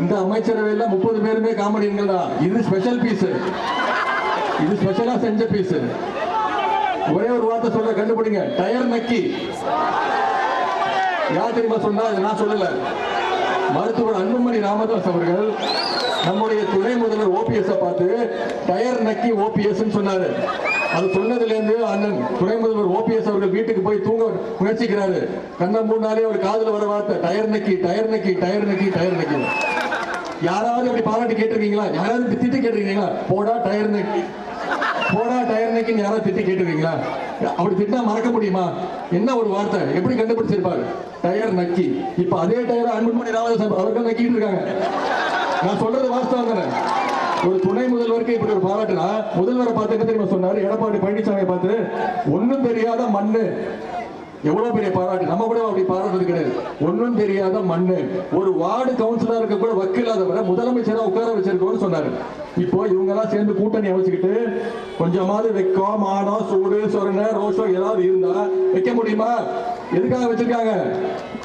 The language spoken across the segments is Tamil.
இந்த அமைச்சரவையில் முப்பது பேருமே காமெடியன்கள் தான். இது ஸ்பெஷல் பீஸ் இது ஸ்பெஷலா செஞ்ச பீஸ் ஒரே ஒரு வார்த்தை சொல்ல கண்டுபிடிங்க. டயர் நக்கி. யார் தெரியுமா சொன்னா? நான் சொல்லல. மருத்துவர் அன்புமணி ராமதாஸ் அவர்கள் நம்முடைய துணை முதல்வர் ஓபிஎஸ் பார்த்து டயர் நக்கி ஓபிஎஸ் சொன்னாரு. அது சொன்னதுலேருந்து அண்ணன் துணை முதல்வர் ஓபிஎஸ் அவர்கள் வீட்டுக்கு போய் தூங்க முயற்சிக்கிறாரு. கண்ண நாளே அவர் காதுல வர வார்த்தை டயர் நக்கி டயர் நக்கி டயர் நக்கி டயர் நக்கி. யாராவது அப்படி பாராட்டி கேட்டிருக்கீங்களா? யாராவது இப்படி திட்டு கேட்டிருக்கீங்களா? போடா டயர் நக்கி போடா டயர் நக்கின்னு யாராவது திட்டி கேட்டிருக்கீங்களா? அப்படி திட்டா மறக்க முடியுமா? என்ன ஒரு வார்த்தை? எப்படி கண்டுபிடிச்சிருப்பாரு? டயர் நக்கி. இப்ப அதே டயர் அன்புமணி ராமதாஸ் அவர்கள் நக்கிட்டு இருக்காங்க. நான் சொல்றது வாஸ்தவம் தானே? ஒரு துணை முதல்வருக்கு இப்படி ஒரு பாராட்டுனா முதல்வரை பார்த்து என்ன தெரியுமா சொன்னாரு? எடப்பாடி பழனிசாமியை பார்த்து ஒன்றும் தெரியாத மண்ணு. எவ்வளவு பெரிய பாராட்டு? நம்ம கூட அப்படி பாராட்டுறது கிடையாது. ஒன்றும் தெரியாத மண்ணு ஒரு வார்டு கவுன்சிலரா இருக்க கூட வக்கில்லாதவரை முதலமைச்சரா உட்கார வச்சிருக்கோம்னு சொன்னாரு. இப்போ இவங்க எல்லாம் சேர்ந்து கூட்டணி அமைச்சுக்கிட்டு கொஞ்சமாவது வெக்கம் மானம் சூடு சொரண ரோஷம் ஏதாவது இருந்தா வைக்க முடியுமா? எதுக்காக வச்சிருக்காங்க?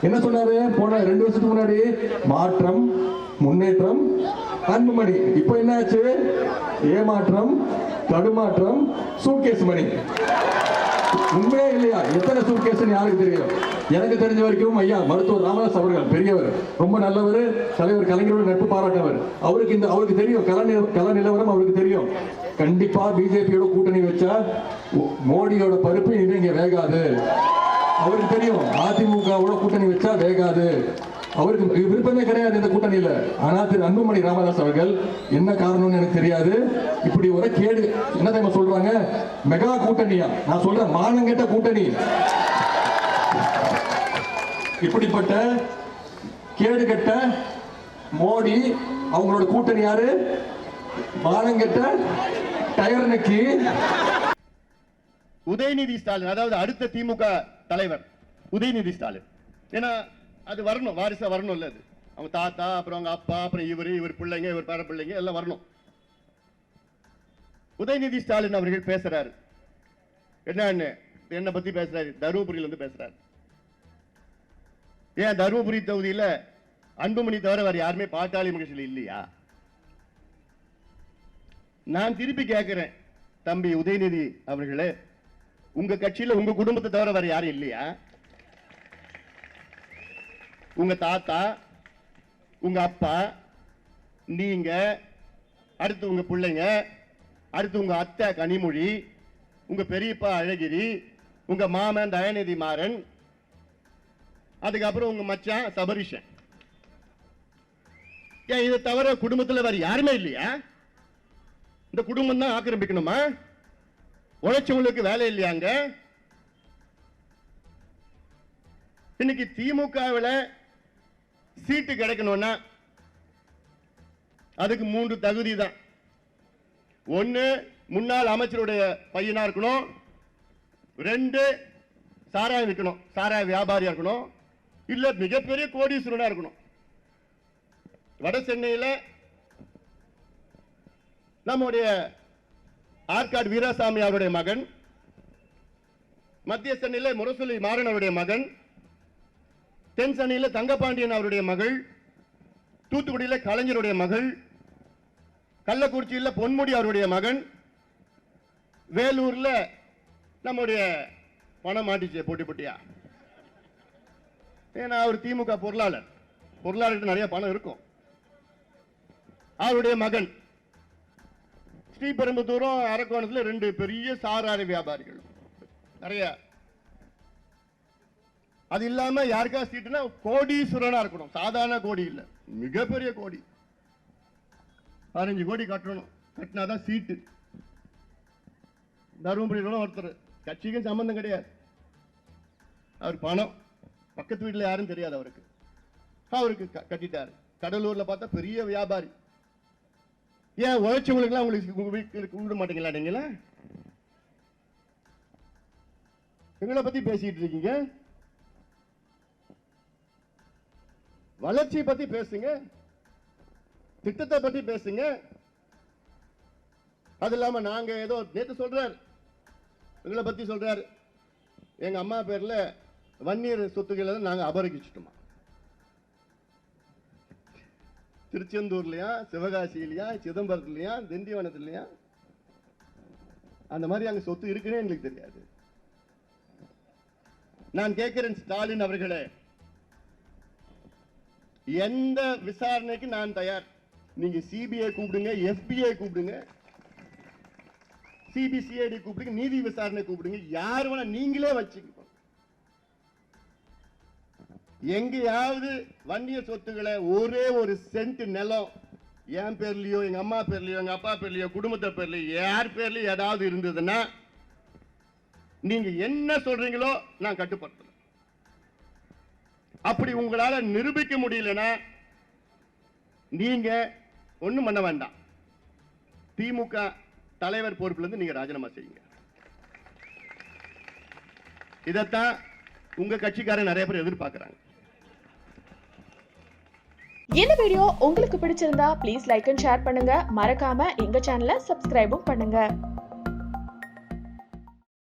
என்ன சொன்னாரு? போன ரெண்டு வருஷத்துக்கு முன்னாடி மாற்றம் முன்னேற்றம் அன்புமணி. இப்போ என்னாச்சு? ஏமாற்றம் தடுமாற்றம் சூட்கேஸ் மணி. உண்மையே இல்லையா? எத்தனை சூட்கேஸ் யாருக்கு தெரியும்? எனக்கு தெரிஞ்ச வரைக்கும் ஐயா மருத்துவர் ராமதாஸ் அவர்கள் பெரியவர் ரொம்ப நல்லவர் தலைவர் கலைஞரோட நட்பு பாராட்டவர். அவருக்கு இந்த அவருக்கு தெரியும் கல நில- கல நிலவரம் அவருக்கு தெரியும். கண்டிப்பா பிஜேபியோட கூட்டணி வச்சா மோடியோட பருப்பு இனிமே இங்க வேகாது. அவருக்கு தெரியும் அதிமுகவோட கூட்டணி வச்சா வேகாது. அவருக்கு விருப்பமே கிடையாது இந்த கூட்டணியில். ஆனால் திரு அன்புமணி ராமதாஸ் அவர்கள் என்ன காரணம்னு எனக்கு தெரியாது. இப்படி ஒரு கேடு என்ன தெரியுமா சொல்றாங்க? மெகா கூட்டணியா? நான் சொல்றேன் மானங்கெட்ட கூட்டணி. இப்படிப்பட்ட கேடு கெட்ட மோடி அவங்களோட கூட்டணி யாரு? மானங்கெட்ட டயர் நக்கி. உதயநிதி ஸ்டாலின் அதாவது அடுத்த திமுக தலைவர். உதயநிதி ஸ்டாலின். ஏன்னா அது வரணும் வாரிசா வரணும்ல அது. அவங்க தாத்தா அப்புறம் அவங்க அப்பா அப்புறம் இவர் இவர் பிள்ளைங்க இவர் பேர பிள்ளைங்க எல்லாம் வரணும். உதயநிதி ஸ்டாலின் அவர்கள் பேசுறாரு. என்னன்னு என்னை பத்தி பேசுறாரு? தருமபுரியில இருந்து பேசுறாரு. ஏன் தருமபுரி தொகுதியில அன்புமணி தவிர வேற யாருமே பாட்டாளி மகிழ்ச்சியில் இல்லையா? நான் திருப்பி கேட்கிறேன் தம்பி உதயநிதி அவர்களே. உங்க கட்சியில உங்க குடும்பத்தை தவிர வேற யாரும் இல்லையா? உங்க தாத்தா உங்க அப்பா நீங்க அடுத்து உங்க பிள்ளைங்க அடுத்து உங்க அத்தை கனிமொழி உங்க பெரியப்பா அழகிரி உங்க மாமன் தயாநிதி மாறன் அதுக்கப்புறம் உங்க மச்சான் சபரிஷன். ஏன் இதை தவிர குடும்பத்துல வேற யாருமே இல்லையா? இந்த குடும்பம் தான் ஆக்கிரமிக்கணுமா? உழைச்சவங்களுக்கு வேலை இல்லையாங்க? இன்னைக்கு திமுகவில் சீட்டு கிடைக்கணும்னா அதுக்கு மூன்று தகுதி தான் ஒன்னு முன்னாள் அமைச்சருடைய பையனாக இருக்கணும். ரெண்டு சாராயம் விற்கணும். சாராய வியாபாரியா இருக்கணும். இல்லை மிகப்பெரிய கோடீஸ்வரனா இருக்கணும். வட சென்னையில நம்முடைய ஆற்காடு வீராசாமி அவருடைய மகன் மத்திய சென்னையில முரசொலி மாறன் அவருடைய மகன் தென் சென்னையில் தங்கபாண்டியன் அவருடைய மகள் தூத்துக்குடியில் கலைஞருடைய மகள் கள்ளக்குறிச்சியில் பொன்முடி அவருடைய மகன் வேலூரில் நம்முடைய பணம் மாட்டிச்சு போட்டி போட்டியா. ஏன்னா அவர் திமுக பொருளாளர். பொருளாளர்கிட்ட நிறைய பணம் இருக்கும். அவருடைய மகன் ஸ்ரீபெரும்புத்தூரும் அரக்கோணத்தில் ரெண்டு பெரிய சாராறு வியாபாரிகள். நிறைய அது இல்லாம யாருக்கா சீட்டுனா கோடீஸ்வரனா இருக்கணும். சாதாரண கோடி இல்ல. மிகப்பெரிய கோடி. பதினஞ்சு கோடி கட்டணும். கட்டினாதான் சீட்டு. தருமபுரியில ஒருத்தர். கட்சிக்கும் சம்பந்தம் கிடையாது. அவர் பணம். பக்கத்து வீட்டில் யாரும் தெரியாது அவருக்கு. அவருக்கு க- கட்டிட்டாரு. கடலூர்ல பார்த்தா பெரிய வியாபாரி. ஏன் உழைச்சவங்களுக்குலாம் உங்களுக்கு உங்க வீட்டுக்கு விட மாட்டீங்களா நீங்களா? எங்களை பத்தி பேசிட்டு இருக்கீங்க. வளர்ச்சியை பத்தி பேசுங்க. திட்டத்தை பத்தி பேசுங்க. அது இல்லாம நாங்க ஏதோ நேற்று சொல்றாரு. எங்களை பத்தி சொல்றாரு. எங்க அம்மா பேர்ல வன்னியர் சொத்துக்களை நாங்க அபகரிச்சிட்டோமா. திருச்செந்தூர்லயா சிவகாசியிலயா சிதம்பரத்துலயா திண்டிவனத்துலயா? அந்த மாதிரி அங்க சொத்து இருக்குன்னே எங்களுக்கு தெரியாது. நான் கேட்கிறேன் ஸ்டாலின் அவர்களே. எந்த விசாரணைக்கு நான் தயார்? நீங்க சிபிஐ கூப்பிடுங்க எஃபிஐ கூப்பிடுங்க சிபிசிஐடி கூப்பிடுங்க நீதி விசாரணை கூப்பிடுங்க யார் வேணா நீங்களே வச்சுக்கோ எங்கேயாவது வன்னிய சொத்துக்களை ஒரே ஒரு சென்ட் நிலம் என் பேர்லயோ எங்க அம்மா பேர்லயோ எங்க அப்பா பேர்லயோ குடும்பத்தை பேர்லயோ யார் பேர்லயோ ஏதாவது இருந்ததுன்னா நீங்க என்ன சொல்றீங்களோ நான் கட்டுப்படுத்துறேன். அப்படி உங்களால நிரூபிக்க முடியலன்னா நீங்க ஒண்ணும் பண்ண வேண்டாம். திமுக தலைவர் பொறுப்புல இருந்து நீங்க ராஜினாமா செய்யுங்க. இதைத்தான் உங்க கட்சிக்காரன் நிறைய பேர் எதிர்பார்க்கிறாங்க. இந்த வீடியோ உங்களுக்கு பிடிச்சிருந்தா ப்ளீஸ் லைக் அண்ட் ஷேர் பண்ணுங்க. மறக்காம எங்க சேனலை சப்ஸ்கிரைபும் பண்ணுங்க.